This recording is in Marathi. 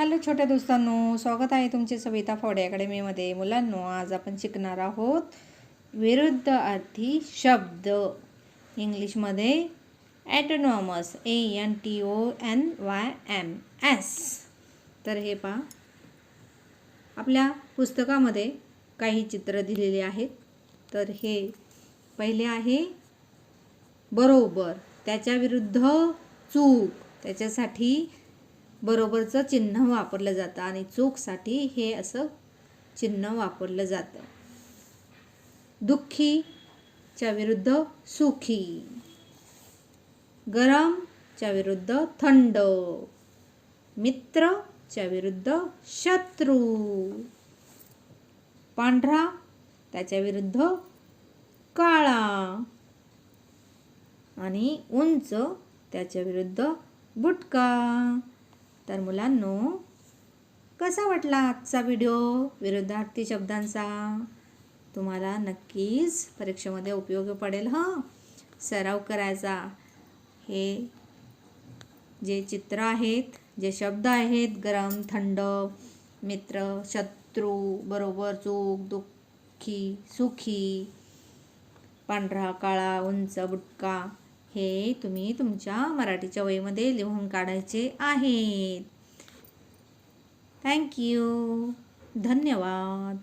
हॅलो छोट्या दोस्तांनो स्वागत आहे तुमचे सविता फावडे अकॅडमीमध्ये. मुलांनो आज आपण शिकणार आहोत विरुद्ध अर्थी शब्द. इंग्लिशमध्ये autonomous A N T O N Y M S तर हे पहा. आपल्या पुस्तकामध्ये काही चित्र दिलेली आहेत. तर हे पहिले आहे बरोबर त्याच्या विरुद्ध चूक त्याच्यासाठी बरोबरचं चिन्ह वापरलं जातं आणि चूकसाठी हे असं चिन्ह वापरलं जातं. दुःखीच्या विरुद्ध सुखी. गरमच्या विरुद्ध थंड. मित्रच्या विरुद्ध शत्रू. पांढरा त्याच्या विरुद्ध काळा. आणि उंच त्याच्या विरुद्ध बुटका. तर मुलांनो कसा वाटला आजचा व्हिडिओ? विरुद्धार्थी शब्दांचा. तुम्हाला नक्कीच परीक्षेमध्ये उपयोग पडेल हां? सराव करायचा. हे जे चित्र आहेत जे शब्द आहेत गरम थंड मित्र शत्रू बरोबर चूक दुःखी सुखी पांढरा काळा उंच बुटका हे तुम्ही तुमच्या मराठीच्या वहीमध्ये लिहून काढायचे आहेत. थँक्यू धन्यवाद.